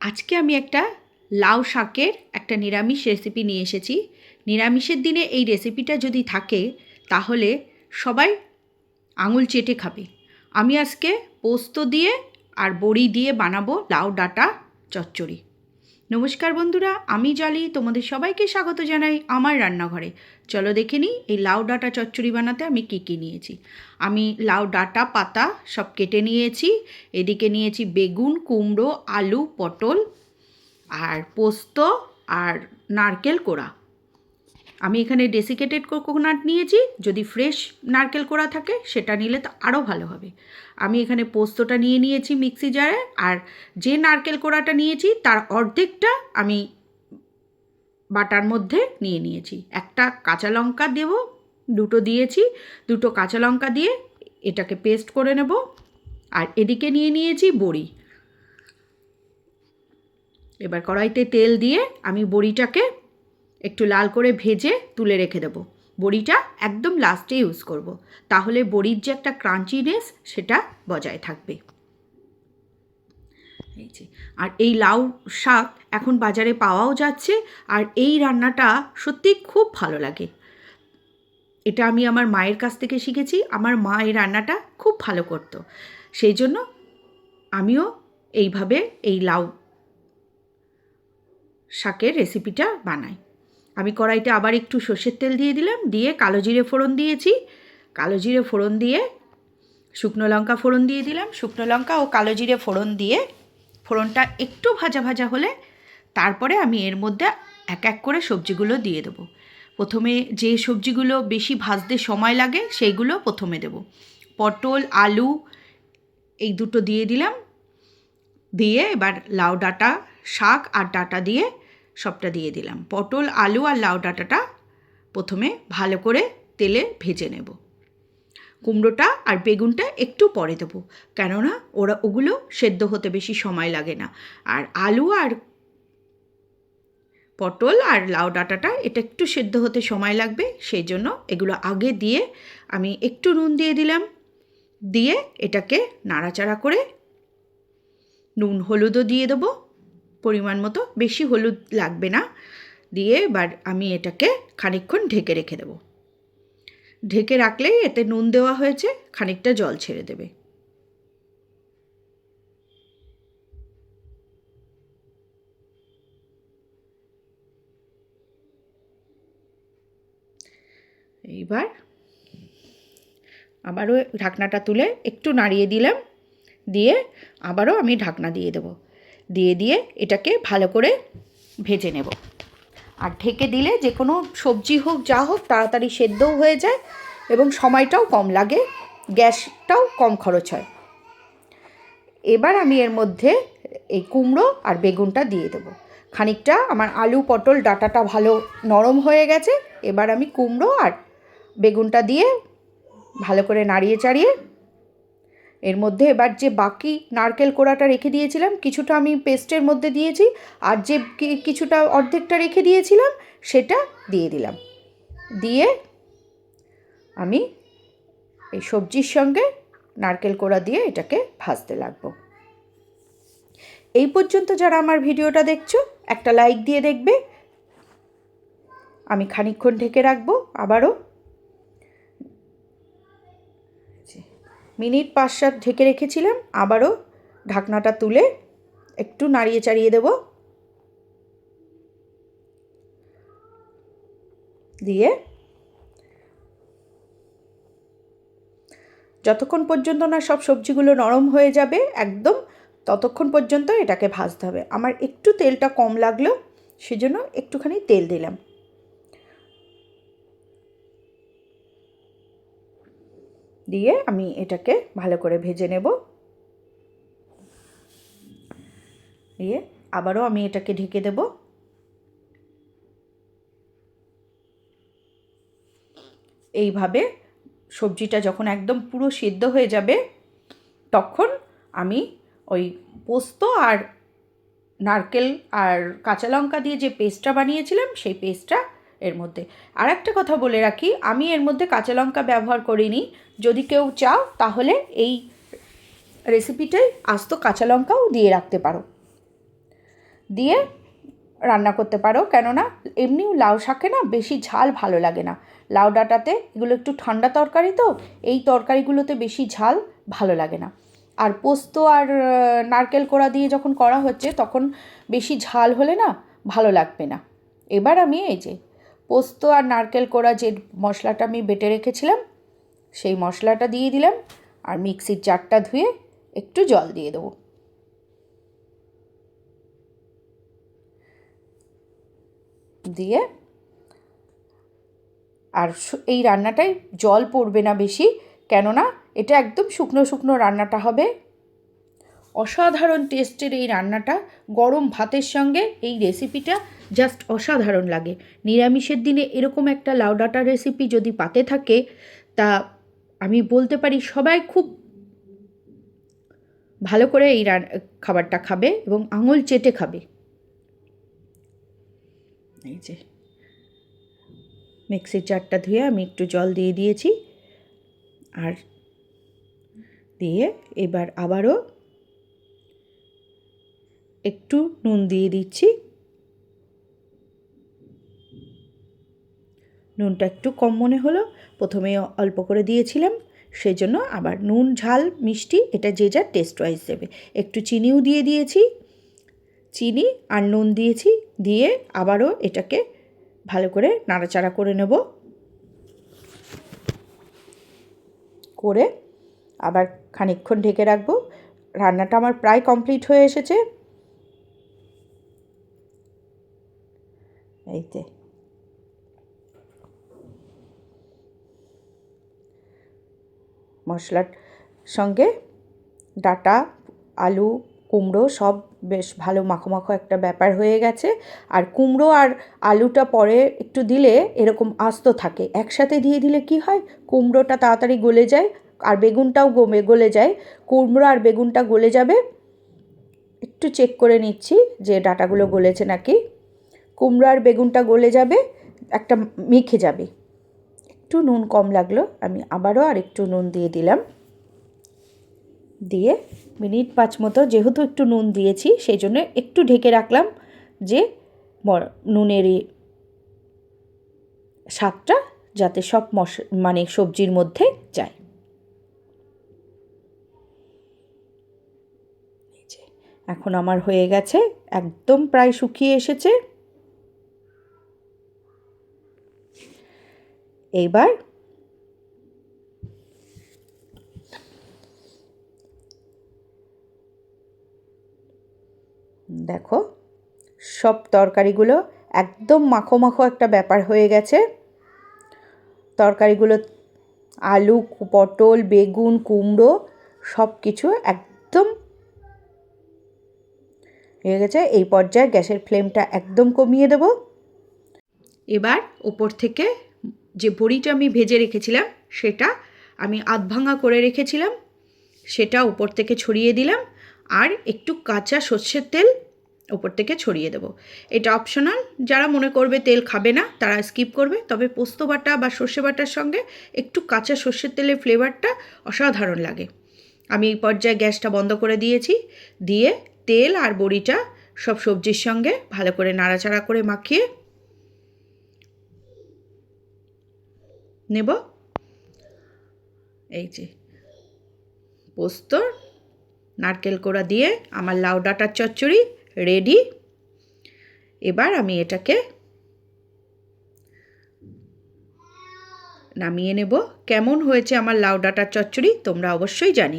আজকে আমি একটা লাউ শাকের একটা নিরামিষ রেসিপি নিয়ে এসেছি। নিরামিষের দিনে এই রেসিপিটা যদি থাকে, তাহলে সবাই আঙুল চেটে খাবে। আমি আজকে পোস্ত দিয়ে আর বড়ি দিয়ে বানাবো লাউ ডাটা চচ্চড়ি। নমস্কার বন্ধুরা, আমি জালি, তোমাদের সবাইকে স্বাগত জানাই আমার রান্নাঘরে। চলো দেখে নিই এই লাউ ডাঁটা চচ্চড়ি বানাতে আমি কী কী নিয়েছি। আমি লাউ ডাঁটা, পাতা সব কেটে নিয়েছি, এদিকে নিয়েছি বেগুন, কুমড়ো, আলু, পটল, আর পোস্ত, আর নারকেল কোড়া। আমি এখানে ডেসিকেটেড কোকোনাট নিয়েছি, যদি ফ্রেশ নারকেল কোড়া থাকে, সেটা নিলে তো আরও ভালো হবে। আমি এখানে পোস্তটা নিয়ে নিয়েছি মিক্সি জারে আর যে নারকেল কোড়াটা নিয়েছি, তার অর্ধেকটা আমি বাটার মধ্যে নিয়ে নিয়েছি। একটা কাঁচা লঙ্কা দেব, দুটো দিয়েছি, দুটো কাঁচা লঙ্কা দিয়ে এটাকে পেস্ট করে নেব, আর এদিকে নিয়ে নিয়েছি বড়ি। এবার কড়াইতে তেল দিয়ে আমি বড়িটাকে একটু লাল করে ভেজে তুলে রেখে দেবো। বড়িটা একদম লাস্টে ইউজ করব। তাহলে বড়ির যে একটা ক্রাঞ্চিনেস সেটা বজায় থাকবে। আর এই লাউ শাক এখন বাজারে পাওয়াও যাচ্ছে, আর এই রান্নাটা সত্যি খুব ভালো লাগে। এটা আমি আমার মায়ের কাছ থেকে শিখেছি, আমার মা এই রান্নাটা খুব ভালো করতো। সেই জন্য আমিও এইভাবে এই লাউ শাকের রেসিপিটা বানাই। আমি কড়াইতে আবার একটু সর্ষের তেল দিয়ে দিলাম, দিয়ে কালো জিরে ফোড়ন দিয়েছি। কালো জিরে ফোড়ন দিয়ে শুকনো লঙ্কা ফোড়ন দিয়ে দিলাম। শুকনো লঙ্কা ও কালো জিরে ফোড়ন দিয়ে ফোড়নটা একটু ভাজা ভাজা হলে তারপরে আমি এর মধ্যে এক এক করে সবজিগুলো দিয়ে দেবো। প্রথমে যে সবজিগুলো বেশি ভাজতে সময় লাগে সেইগুলো প্রথমে দেব। পটল, আলু, এই দুটো দিয়ে দিলাম। দিয়ে এবার লাউ ডাঁটা, শাক আর ডাঁটা দিয়ে সবটা দিয়ে দিলাম। পটল, আলু আর লাউ ডাঁটাটা প্রথমে ভালো করে তেলে ভেজে নেব। কুমড়োটা আর বেগুনটা একটু পরে দেবো, কেননা ওরা ওগুলো সেদ্ধ হতে বেশি সময় লাগে না। আর আলু আর পটল আর লাউ ডাঁটাটা এটা একটু সেদ্ধ হতে সময় লাগবে, সেই জন্য এগুলো আগে দিয়ে আমি একটু নুন দিয়ে দিলাম। দিয়ে এটাকে নাড়াচাড়া করে নুন হলুদও দিয়ে দেবো। পরিমাণ মতো বেশি হলুদ লাগবে না। দিয়ে এবার আমি এটাকে খানিকক্ষণ ঢেকে রেখে দেবো। ঢেকে রাখলেই এতে নুন দেওয়া হয়েছে, খানিকটা জল ছেড়ে দেবে। এইবার আবারও ঢাকনাটা তুলে একটু নাড়িয়ে দিলাম। দিয়ে আবারও আমি ঢাকনা দিয়ে দেবো। দিয়ে দিয়ে এটাকে ভালো করে ভেজে নেব। আর ঢেকে দিলে যে কোনো সবজি হোক, যা হোক, তাড়াতাড়ি সেদ্ধও হয়ে যায় এবং সময়টাও কম লাগে, গ্যাসটাও কম খরচ হয়। এবার আমি এর মধ্যে এই কুমড়ো আর বেগুনটা দিয়ে দেবো। খানিকটা আমার আলু পটল ডাটাটা ভালো নরম হয়ে গেছে, এবার আমি কুমড়ো আর বেগুনটা দিয়ে ভালো করে নাড়িয়ে চাড়িয়ে এর মধ্যে এবার যে বাকি নারকেল কোড়াটা রেখে দিয়েছিলাম, কিছুটা আমি পেস্টের মধ্যে দিয়েছি আর যে কিছুটা অর্ধেকটা রেখে দিয়েছিলাম, সেটা দিয়ে দিলাম। দিয়ে আমি এই সবজির সঙ্গে নারকেল কোড়া দিয়ে এটাকে ভাজতে লাগবো। এই পর্যন্ত যারা আমার ভিডিওটা দেখছ, একটা লাইক দিয়ে দেখবে। আমি খানিকক্ষণ ঢেকে রাখব, আবারও মিনিট পাঁচ সাত ঢেকে রেখেছিলাম, আবারও ঢাকনাটা তুলে একটু নাড়িয়ে চাড়িয়ে দেব। দিয়ে যতক্ষণ পর্যন্ত না সব সবজিগুলো নরম হয়ে যাবে একদম, ততক্ষণ পর্যন্ত এটাকে ভাজতে হবে। আমার একটু তেলটা কম লাগল, সেজন্য একটুখানি তেল দিলাম। দিয়ে আমি এটাকে ভালো করে ভেজে নেব। দিয়ে আবারও আমি এটাকে ঢেকে দেব। এইভাবে সবজিটা যখন একদম পুরো সিদ্ধ হয়ে যাবে, তখন আমি ওই পোস্ত আর নারকেল আর কাঁচা লঙ্কা দিয়ে যে পেস্টটা বানিয়েছিলাম, সেই পেস্টটা এর মধ্যে। আর একটা কথা বলে রাখি, আমি এর মধ্যে কাঁচা লঙ্কা ব্যবহার করিনি। যদি কেউ চাও, তাহলে এই রেসিপিটাই আস্ত কাঁচা লঙ্কাও দিয়ে রাখতে পারো। দিয়ে রান্না করতে পারো, কেননা এমনিও লাউ শাকে না বেশি ঝাল ভালো লাগে না। লাউ ডাঁটাতে এগুলো একটু ঠান্ডা তরকারি তো, এই তরকারিগুলোতে বেশি ঝাল ভালো লাগে না। আর পোস্ত আর নারকেল কোড়া দিয়ে যখন করা হচ্ছে, তখন বেশি ঝাল হলে না ভালো লাগবে না। এবার আমি এই যে পোস্ত আর নারকেল কোড়া যে মশলাটা আমি বেটে রেখেছিলাম, সেই মশলাটা দিয়ে দিলাম আর মিক্সির জারটা ধুয়ে একটু জল দিয়ে দেবো। দিয়ে আর এই রান্নাটায় জল পড়বে না বেশি, কেননা এটা একদম শুকনো শুকনো রান্নাটা হবে। অসাধারণ টেস্টের এই রান্নাটা গরম ভাতের সঙ্গে এই রেসিপিটা জাস্ট অসাধারণ লাগে। নিরামিষের দিনে এরকম একটা লাউ ডাঁটা রেসিপি যদি পাতে থাকে, তা আমি বলতে পারি সবাই খুব ভালো করে এই খাবারটা খাবে এবং আঙুল চেটে খাবে। এই যে, মিক্সির জারটা ধুয়ে আমি একটু জল দিয়ে দিয়েছি। আর দিয়ে এবার আবারও একটু নুন দিয়ে দিচ্ছি। নুনটা একটু কম মনে হলো, প্রথমে অল্প করে দিয়েছিলাম সেই জন্য আবার নুন, ঝাল, মিষ্টি, এটা যে যার টেস্ট ওয়াইজ দেবে। একটু চিনিও দিয়ে দিয়েছি, চিনি আর নুন দিয়েছি, দিয়ে আবারও এটাকে ভালো করে নাড়াচাড়া করে নেব। করে আবার খানিকক্ষণ ঢেকে রাখব। রান্নাটা আমার প্রায় কমপ্লিট হয়ে এসেছে। এইতে মশলার সঙ্গে ডাটা, আলু, কুমড়ো সব বেশ ভালো মাখো মাখো একটা ব্যাপার হয়ে গেছে। আর কুমড়ো আর আলুটা পরে একটু দিলে এরকম আস্ত থাকে। একসাথে দিয়ে দিলে কি হয়? কুমড়োটা তাড়াতাড়ি গলে যায় আর বেগুনটাও গমে গলে যায়। কুমড়ো আর বেগুনটা গলে যাবে। একটু চেক করে নিচ্ছি যে ডাটাগুলো গলেছে নাকি। কুমড়ো আর বেগুনটা গলে যাবে, একটা মেখে যাবে। একটু নুন কম লাগল, আমি আবারও আর একটু নুন দিয়ে দিলাম। দিয়ে মিনিট পাঁচ মতো, যেহেতু একটু নুন দিয়েছি, সেই জন্য একটু ঢেকে রাখলাম যে নুনের স্বাদটা যাতে সব মশ মানে সবজির মধ্যে যায়। এখন আমার হয়ে গেছে, একদম প্রায় শুকিয়ে এসেছে। এইবার দেখো, সব তরকারিগুলো একদম মাখো মাখো একটা ব্যাপার হয়ে গেছে। তরকারিগুলো আলু, পটল, বেগুন, কুমড়ো সব কিছু একদম হয়ে গেছে। এই পর্যায়ে গ্যাসের ফ্লেমটা একদম কমিয়ে দেব। এবার ওপর থেকে যে বড়িটা আমি ভেজে রেখেছিলাম, সেটা আমি আধ ভাঙা করে রেখেছিলাম, সেটা ওপর থেকে ছড়িয়ে দিলাম, আর একটু কাঁচা সর্ষের তেল ওপর থেকে ছড়িয়ে দেবো। এটা অপশনাল যারা মনে করবে তেল খাবে না, তারা স্কিপ করবে, তবে পোস্ত বাটা বা সর্ষে বাটার সঙ্গে একটু কাঁচা সর্ষের তেলের ফ্লেভারটা অসাধারণ লাগে। আমি এই পর্যায়ে গ্যাসটা বন্ধ করে দিয়েছি, দিয়ে তেল আর বড়িটা সব সবজির সঙ্গে ভালো করে নাড়াচাড়া করে মাখিয়ে নেব? এই যে, পোস্ত, নারকেল কোড়া দিয়ে আমার লাউ ডাঁটার চচ্চড়ি রেডি। এবার আমি এটাকে নামিয়ে নেব। কেমন হয়েছে আমার লাউ ডাঁটার চচ্চড়ি তোমরা অবশ্যই জানিও।